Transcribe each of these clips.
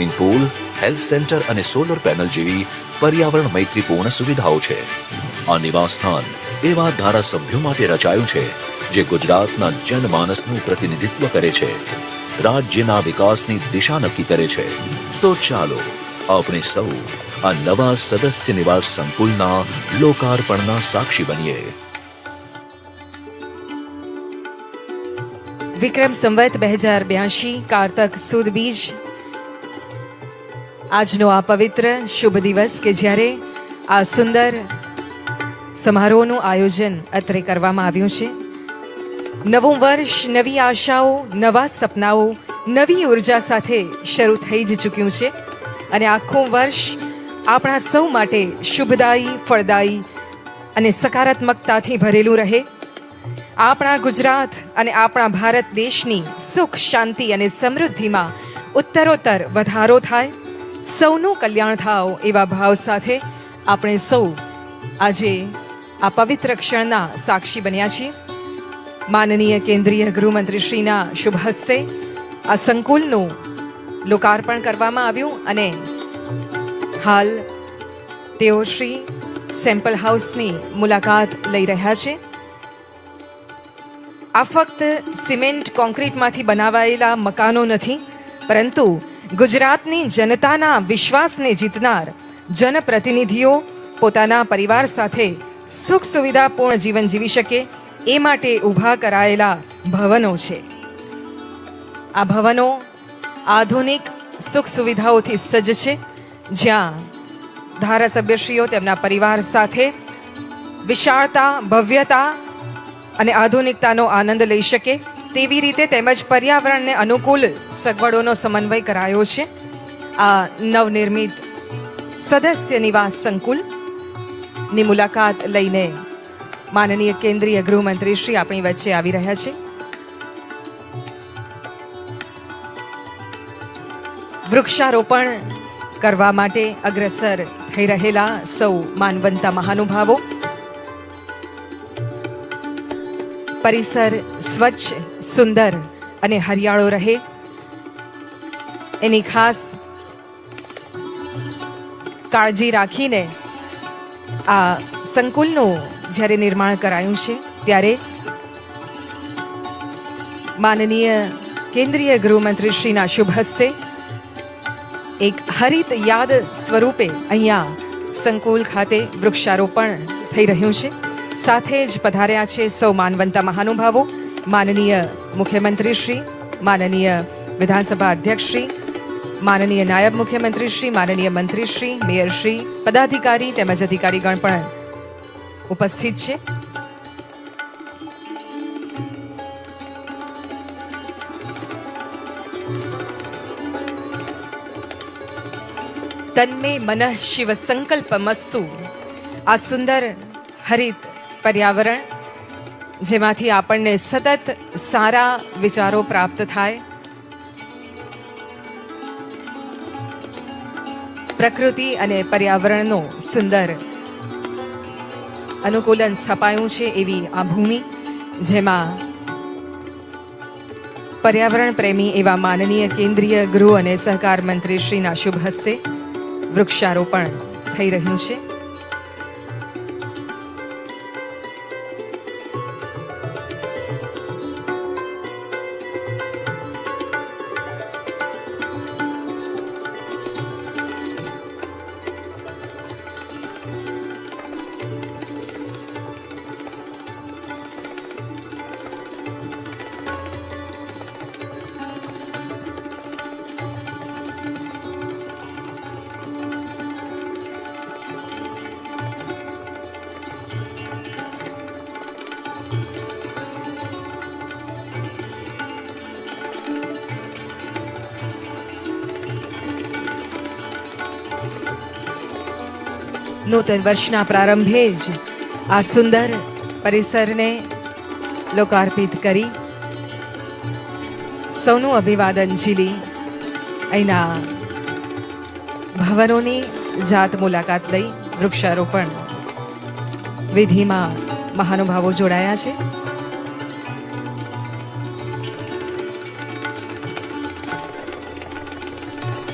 Swimming pool, health centre અને solar panel જેવી પર્યાવરણ મૈત્રીપૂર્ણ સુવિધાઓ છે. આ નિવાસ સ્થાન એવા ધારાસભ્યો માટે રચાયું છે, જે ગુજરાતના જનમાનસનું પ્રતિનિધિત્વ કરે છે. રાજ્યના વિકાસની દિશા નક્કી કરે છે. તો ચાલો આપણે સૌ આ નવા સદસ્ય નિવાસ સંકુલના લોકાર્પણના સાક્ષી બનીએ. વિક્રમ સંવત બે હજાર બ્યાસી કારતક સુદ બીજ આજનો આ પવિત્ર શુભ દિવસ કે જ્યારે આ સુંદર સમારોહનું આયોજન અત્રે કરવામાં આવ્યું છે. નવું વર્ષ, નવી આશાઓ, નવા સપનાઓ, નવી ઊર્જા સાથે શરૂ થઈ જ ચૂક્યું છે અને આખું વર્ષ આપણા સૌ માટે શુભદાયી, ફળદાયી અને સકારાત્મકતાથી ભરેલું રહે. આપણા ગુજરાત અને આપણા ભારત દેશની સુખ, શાંતિ અને સમૃદ્ધિમાં ઉત્તરોત્તર વધારો થાય. સૌનું કલ્યાણ થાવ એવા ભાવ સાથે આપણે સૌ આજે આ પવિત્ર ક્ષણના સાક્ષી બન્યા છીએ. માનનીય કેન્દ્રીય ગૃહમંત્રીશ્રીના શુભ હસ્તે આ સંકુલનું લોકાર્પણ કરવામાં આવ્યું અને હાલ તેઓ શ્રી સેમ્પલ હાઉસની મુલાકાત લઈ રહ્યા છે. આ ફક્ત સિમેન્ટ કોન્ક્રીટમાંથી બનાવાયેલા મકાનો નથી, પરંતુ ગુજરાતની જનતાના વિશ્વાસને જીતનાર જનપ્રતિનિધિઓ પોતાના પરિવાર સાથે સુખ સુવિધાપૂર્ણ જીવન જીવી શકે એ માટે ઊભા કરાયેલા ભવનો છે. આ ભવનો આધુનિક સુખ સુવિધાઓથી સજ્જ છે. જ્યાં ધારાસભ્યશ્રીઓ તેમના પરિવાર સાથે વિશાળતા, ભવ્યતા અને આધુનિકતાનો આનંદ લઈ શકે. તેવી રીતે તેમજ પર્યાવરણને અનુકૂળ સગવડોનો સમન્વય કરાયો છે. આ નવનિર્મિત સદસ્ય નિવાસ સંકુલની મુલાકાત લઈને માનનીય કેન્દ્રીય ગૃહમંત્રી શ્રી આપણી વચ્ચે આવી રહ્યા છે. વૃક્ષારોપણ કરવા માટે અગ્રસર થઈ રહેલા સૌ માનવંતા મહાનુભાવો પરિસર સ્વચ્છ, સુંદર અને હરિયાળો રહે. એની ખાસ કાળજી રાખીને આ સંકુલનું જ્યારે નિર્માણ કરાયું છે, ત્યારે માનનીય કેન્દ્રીય ગૃહમંત્રી શ્રીના શુભ હસ્તે એક હરિત યાદ સ્વરૂપે અહીંયા સંકુલ ખાતે વૃક્ષારોપણ થઈ રહ્યું છે. સાથે જ પધાર્યા છે સૌ માનવંતા મહાનુભાવો, માનનીય મુખ્યમંત્રી શ્રી માનનીય વિધાનસભા અધ્યક્ષ શ્રી માનનીય નાયબ મુખ્યમંત્રી શ્રી માનનીય મંત્રી શ્રી મેયર શ્રી પદાધિકારી તેમજ અધિકારીગણ પણ ઉપસ્થિત છે. તન્મે મનઃ શિવ સંકલ્પ મસ્તુ. આ સુંદર હરિત પર્યાવરણ, જેમાંથી આપણને સતત સારા વિચારો પ્રાપ્ત થાય. પ્રકૃતિ અને પર્યાવરણનો સુંદર અનુકૂલન સ્થપાયું છે એવી આ ભૂમિ, જેમાં પર્યાવરણ પ્રેમી એવા માનનીય કેન્દ્રીય ગૃહ અને સહકાર મંત્રી શ્રીના શુભ હસ્તે વૃક્ષારોપણ થઈ રહ્યું છે. નૂતન વર્ષના પ્રારંભે જ આ સુંદર પરિસરને લોકાર્પિત કરી સૌનું અભિવાદન ઝીલી અહીંના ભવનોની જાત મુલાકાત લઈ વૃક્ષારોપણ વિધિમાં મહાનુભાવો જોડાયા છે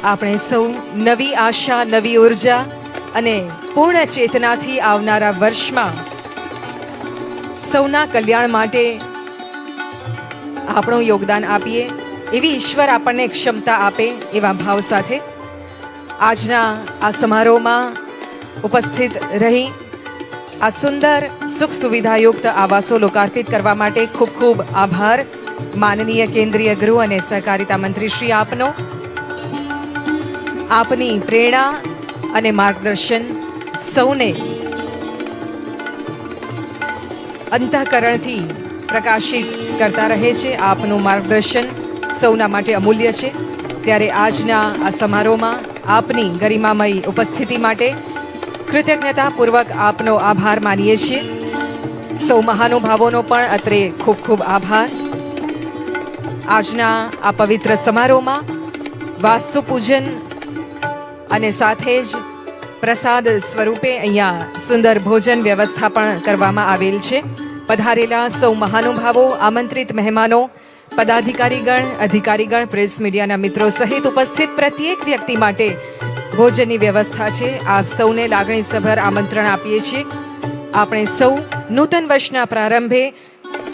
આપણે સૌ નવી આશા નવી ઊર્જા અને પૂર્ણ ચેતનાથી આવનારા વર્ષમાં સૌના કલ્યાણ માટે આપણું યોગદાન આપીએ, એવી ઈશ્વર આપણને ક્ષમતા આપે એવા ભાવ સાથે આજના આ સમારોહમાં ઉપસ્થિત રહી આ સુંદર સુખ સુવિધાયુક્ત આવાસો લોકાર્પિત કરવા માટે ખૂબ ખૂબ આભાર. માનનીય કેન્દ્રીય ગૃહ અને સહકારિતા મંત્રી શ્રી આપનો. આપની પ્રેરણા અને માર્ગદર્શન સૌને અંતઃકરણથી પ્રકાશિત કરતા રહે છે. આપનું માર્ગદર્શન સૌના માટે અમૂલ્ય છે. ત્યારે આજના આ સમારોહમાં આપની ગરિમામય ઉપસ્થિતિ માટે કૃતજ્ઞતાપૂર્વક આપનો આભાર માનીએ છીએ. સૌ મહાનુભાવોનો પણ અત્રે ખૂબ ખૂબ આભાર. આજના આ પવિત્ર સમારોહમાં વાસ્તુ પૂજન અને સાથે જ પ્રસાદ સ્વરૂપે અહીંયા સુંદર ભોજન વ્યવસ્થા પણ કરવામાં આવેલ છે. પધારેલા સૌ મહાનુભાવો, આમંત્રિત મહેમાનો, પદાધિકારીગણ, અધિકારીગણ, પ્રેસ મીડિયાના મિત્રો સહિત ઉપસ્થિત પ્રત્યેક વ્યક્તિ માટે ભોજનની વ્યવસ્થા છે. આપ સૌને લાગણીસભર આમંત્રણ આપીએ છીએ. આપણે સૌ નૂતન વર્ષના પ્રારંભે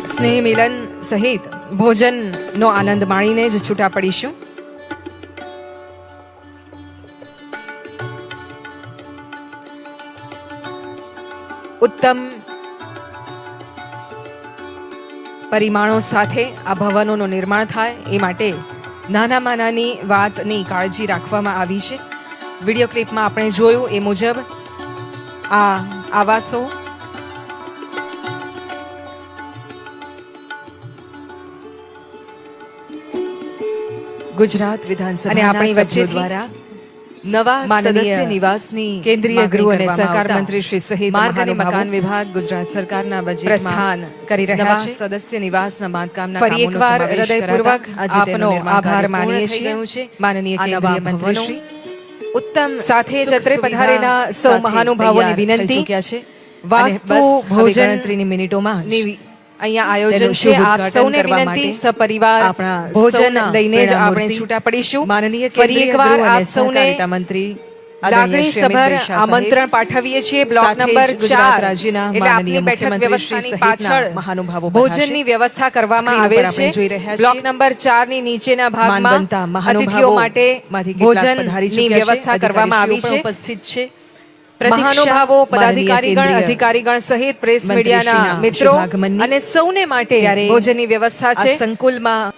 સ્નેહ મિલન સહિત ભોજનનો આનંદ માણીને જ છૂટા પડીશું. ઉત્તમ પરિમાણો સાથે આ ભવનોનું નિર્માણ થાય એ માટે નાનામાં નાની વાતની કાળજી રાખવામાં આવી છે. વીડિયો ક્લિપમાં આપણે જોયું એ મુજબ આ આવાસો ગુજરાત વિધાનસભા અને આપણી વચ્ચે દ્વારા નવા સદસ્ય નિવાસની કેન્દ્રીય ગૃહ અને સહકાર મંત્રી શ્રી સહિત માર્ગ અને મકાન વિભાગ ગુજરાત સરકારના બજેટમાં કરી રહ્યા છે. સદસ્ય નિવાસના બાંધકામના ફરી એકવાર હૃદયપૂર્વક આપનો આભાર માનીએ છીએ માનનીય કેન્દ્રીય મંત્રી શ્રી ઉત્તમ સાથે જ સુખ અત્રે સુવિધા પધારેલા સૌ મહાનુભાવોની વિનંતી છે. વાસ્તુ ભોજન મિનિટોમાં અહીંયા આયોજન છે. આપ સૌને વિનંતી સપરિવાર ભોજન લઈને જ આપણે છૂટા પડીશું. માનનીય ફરી એકવાર આપ સૌને મંત્રી લાગણી સભર આમંત્રણ પાઠવીએ છીએ. બ્લોક નંબર ચાર એટલે આપની બેઠક વ્યવસ્થાની પાછળ મહાનુભાવો ભોજનની વ્યવસ્થા કરવામાં આવે છે. જોઈ રહ્યા બ્લોક નંબર ચારની નીચેના ભાગમાં અતિથિઓ માટે ભોજન ભોજનની વ્યવસ્થા કરવામાં આવી છે. ઉપસ્થિત છે. મહાનુભાવો પ્રતીક્ષા પદાધિકારીગણ અધિકારીગણ સહિત પ્રેસ મીડિયાના મિત્રો અને સૌને માટે ભોજનની વ્યવસ્થા છે. સંકુલમાં